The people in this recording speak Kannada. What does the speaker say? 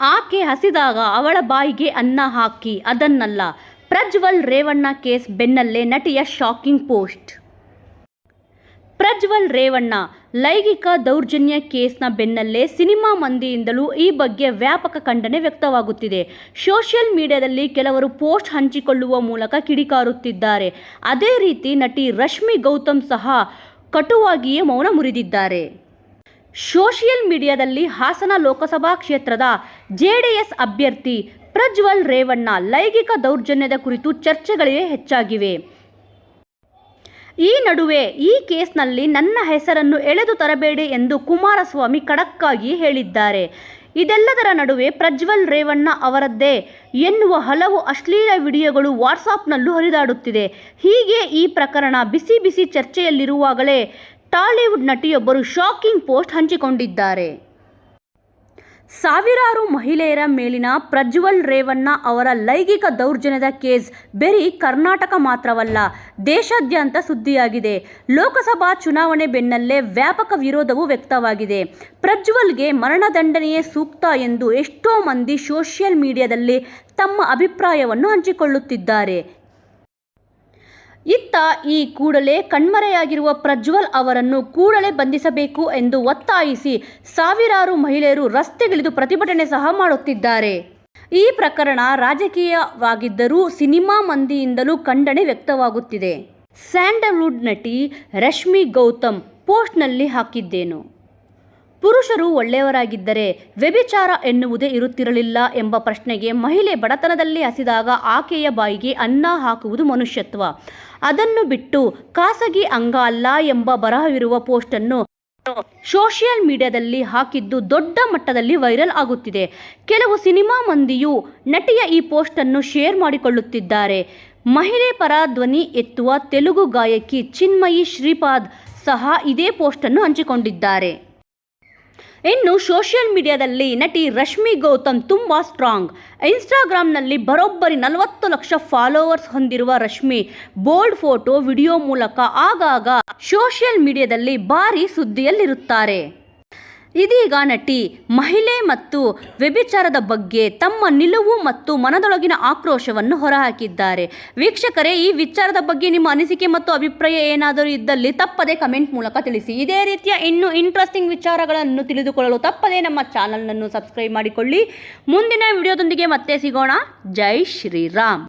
ಆಕೆ ಹಸಿದಾಗ ಅವಳ ಬಾಯಿಗೆ ಅನ್ನ ಹಾಕಿ ಅದನ್ನಲ್ಲ. ಪ್ರಜ್ವಲ್ ರೇವಣ್ಣ ಕೇಸ್ ಬೆನ್ನಲ್ಲೇ ನಟಿಯ ಶಾಕಿಂಗ್ ಪೋಸ್ಟ್. ಪ್ರಜ್ವಲ್ ರೇವಣ್ಣ, ಲೈಂಗಿಕ ದೌರ್ಜನ್ಯ ಕೇಸ್ನ ಬೆನ್ನಲ್ಲೇ ಸಿನಿಮಾ ಮಂದಿಯಿಂದಲೂ ಈ ಬಗ್ಗೆ ವ್ಯಾಪಕ ಖಂಡನೆ ವ್ಯಕ್ತವಾಗುತ್ತಿದೆ. ಸೋಷಿಯಲ್ ಮೀಡಿಯಾದಲ್ಲಿ ಕೆಲವರು ಪೋಸ್ಟ್ ಹಂಚಿಕೊಳ್ಳುವ ಮೂಲಕ ಕಿಡಿಕಾರುತ್ತಿದ್ದಾರೆ. ಅದೇ ರೀತಿ ನಟಿ ರಶ್ಮಿ ಗೌತಮ್ ಸಹ ಕಟುವಾಗಿಯೇ ಮೌನ ಮುರಿದಿದ್ದಾರೆ. ಸೋಷಿಯಲ್ ಮೀಡಿಯಾದಲ್ಲಿ ಹಾಸನ ಲೋಕಸಭಾ ಕ್ಷೇತ್ರದ ಜೆಡಿಎಸ್ ಅಭ್ಯರ್ಥಿ ಪ್ರಜ್ವಲ್ ರೇವಣ್ಣ ಲೈಂಗಿಕ ದೌರ್ಜನ್ಯದ ಕುರಿತು ಚರ್ಚೆಗಳೇ ಹೆಚ್ಚಾಗಿವೆ. ಈ ನಡುವೆ ಈ ಕೇಸ್ನಲ್ಲಿ ನನ್ನ ಹೆಸರನ್ನು ಎಳೆದು ತರಬೇಡಿ ಎಂದು ಕುಮಾರಸ್ವಾಮಿ ಖಡಕ್ಕಾಗಿ ಹೇಳಿದ್ದಾರೆ. ಇದೆಲ್ಲದರ ನಡುವೆ ಪ್ರಜ್ವಲ್ ರೇವಣ್ಣ ಅವರದ್ದೇ ಎನ್ನುವ ಹಲವು ಅಶ್ಲೀಲ ವಿಡಿಯೋಗಳು ವಾಟ್ಸಾಪ್ನಲ್ಲೂ ಹರಿದಾಡುತ್ತಿದೆ. ಹೀಗೆ ಈ ಪ್ರಕರಣ ಬಿಸಿ ಬಿಸಿ ಚರ್ಚೆಯಲ್ಲಿರುವಾಗಲೇ ಟಾಲಿವುಡ್ ನಟಿಯೊಬ್ಬರು ಶಾಕಿಂಗ್ ಪೋಸ್ಟ್ ಹಂಚಿಕೊಂಡಿದ್ದಾರೆ. ಸಾವಿರಾರು ಮಹಿಳೆಯರ ಮೇಲಿನ ಪ್ರಜ್ವಲ್ ರೇವಣ್ಣ ಅವರ ಲೈಂಗಿಕ ದೌರ್ಜನ್ಯದ ಕೇಸ್ ಬೆರಿ ಕರ್ನಾಟಕ ಮಾತ್ರವಲ್ಲ, ದೇಶಾದ್ಯಂತ ಸುದ್ದಿಯಾಗಿದೆ. ಲೋಕಸಭಾ ಚುನಾವಣೆ ಬೆನ್ನಲ್ಲೇ ವ್ಯಾಪಕ ವಿರೋಧವೂ ವ್ಯಕ್ತವಾಗಿದೆ. ಪ್ರಜ್ವಲ್ಗೆ ಮರಣದಂಡನೆಯೇ ಸೂಕ್ತ ಎಂದು ಎಷ್ಟೋ ಮಂದಿ ಸೋಷಿಯಲ್ ಮೀಡಿಯಾದಲ್ಲಿ ತಮ್ಮ ಅಭಿಪ್ರಾಯವನ್ನು ಹಂಚಿಕೊಳ್ಳುತ್ತಿದ್ದಾರೆ. ಇತ್ತ ಈ ಕೂಡಲೇ ಕಣ್ಮರೆಯಾಗಿರುವ ಪ್ರಜ್ವಲ್ ಅವರನ್ನು ಕೂಡಲೇ ಬಂಧಿಸಬೇಕು ಎಂದು ಒತ್ತಾಯಿಸಿ ಸಾವಿರಾರು ಮಹಿಳೆಯರು ರಸ್ತೆಗಿಳಿದು ಪ್ರತಿಭಟನೆ ಸಹ ಮಾಡುತ್ತಿದ್ದಾರೆ. ಈ ಪ್ರಕರಣ ರಾಜಕೀಯವಾಗಿದ್ದರೂ ಸಿನಿಮಾ ಮಂದಿಯಿಂದಲೂ ಖಂಡನೆ ವ್ಯಕ್ತವಾಗುತ್ತಿದೆ. ಸ್ಯಾಂಡಲ್ವುಡ್ ನಟಿ ರಶ್ಮಿ ಗೌತಮ್ ಪೋಸ್ಟ್ನಲ್ಲಿ ಹಾಕಿದ್ದೇನು? ಪುರುಷರು ಒಳ್ಳೆಯವರಾಗಿದ್ದರೆ ವ್ಯಭಿಚಾರ ಎನ್ನುವುದೇ ಇರುತ್ತಿರಲಿಲ್ಲ ಎಂಬ ಪ್ರಶ್ನೆಗೆ ಮಹಿಳೆ ಬಡತನದಲ್ಲಿ ಹಸಿದಾಗ ಆಕೆಯ ಬಾಯಿಗೆ ಅನ್ನ ಹಾಕುವುದು ಮನುಷ್ಯತ್ವ. ಅದನ್ನು ಬಿಟ್ಟು ಖಾಸಗಿ ಅಂಗ ಅಲ್ಲ ಎಂಬ ಬರಹವಿರುವ ಪೋಸ್ಟನ್ನು ಸೋಷಿಯಲ್ ಮೀಡಿಯಾದಲ್ಲಿ ಹಾಕಿದ್ದು ದೊಡ್ಡ ಮಟ್ಟದಲ್ಲಿ ವೈರಲ್ ಆಗುತ್ತಿದೆ. ಕೆಲವು ಸಿನಿಮಾ ಮಂದಿಯು ನಟಿಯ ಈ ಪೋಸ್ಟನ್ನು ಶೇರ್ ಮಾಡಿಕೊಳ್ಳುತ್ತಿದ್ದಾರೆ. ಮಹಿಳೆ ಪರ ಧ್ವನಿ ಎತ್ತುವ ತೆಲುಗು ಗಾಯಕಿ ಚಿನ್ಮಯಿ ಶ್ರೀಪಾದ್ ಸಹ ಇದೇ ಪೋಸ್ಟನ್ನು ಹಂಚಿಕೊಂಡಿದ್ದಾರೆ. ಇನ್ನು ಸೋಷಿಯಲ್ ಮೀಡಿಯಾದಲ್ಲಿ ನಟಿ ರಶ್ಮಿ ಗೌತಮ್ ತುಂಬ ಸ್ಟ್ರಾಂಗ್ ಇನ್ಸ್ಟಾಗ್ರಾಮ್ನಲ್ಲಿ ಬರೋಬ್ಬರಿ ನಲವತ್ತು ಲಕ್ಷ ಫಾಲೋವರ್ಸ್ ಹೊಂದಿರುವ ರಶ್ಮಿ ಬೋಲ್ಡ್ ಫೋಟೋ ವಿಡಿಯೋ ಮೂಲಕ ಆಗಾಗ ಸೋಷಿಯಲ್ ಮೀಡಿಯಾದಲ್ಲಿ ಭಾರಿ ಸುದ್ದಿಯಲ್ಲಿರುತ್ತಾರೆ. ಇದೀಗ ನಟಿ ಮಹಿಳೆ ಮತ್ತು ವ್ಯಭಿಚಾರದ ಬಗ್ಗೆ ತಮ್ಮ ನಿಲುವು ಮತ್ತು ಮನದೊಳಗಿನ ಆಕ್ರೋಶವನ್ನು ಹೊರಹಾಕಿದ್ದಾರೆ. ವೀಕ್ಷಕರೇ, ಈ ವಿಚಾರದ ಬಗ್ಗೆ ನಿಮ್ಮ ಅನಿಸಿಕೆ ಮತ್ತು ಅಭಿಪ್ರಾಯ ಏನಾದರೂ ಇದ್ದಲ್ಲಿ ತಪ್ಪದೇ ಕಮೆಂಟ್ ಮೂಲಕ ತಿಳಿಸಿ. ಇದೇ ರೀತಿಯ ಇನ್ನೂ ಇಂಟ್ರೆಸ್ಟಿಂಗ್ ವಿಚಾರಗಳನ್ನು ತಿಳಿದುಕೊಳ್ಳಲು ತಪ್ಪದೇ ನಮ್ಮ ಚಾನಲನ್ನು ಸಬ್ಸ್ಕ್ರೈಬ್ ಮಾಡಿಕೊಳ್ಳಿ. ಮುಂದಿನ ವಿಡಿಯೋದೊಂದಿಗೆ ಮತ್ತೆ ಸಿಗೋಣ. ಜೈ ಶ್ರೀರಾಮ್.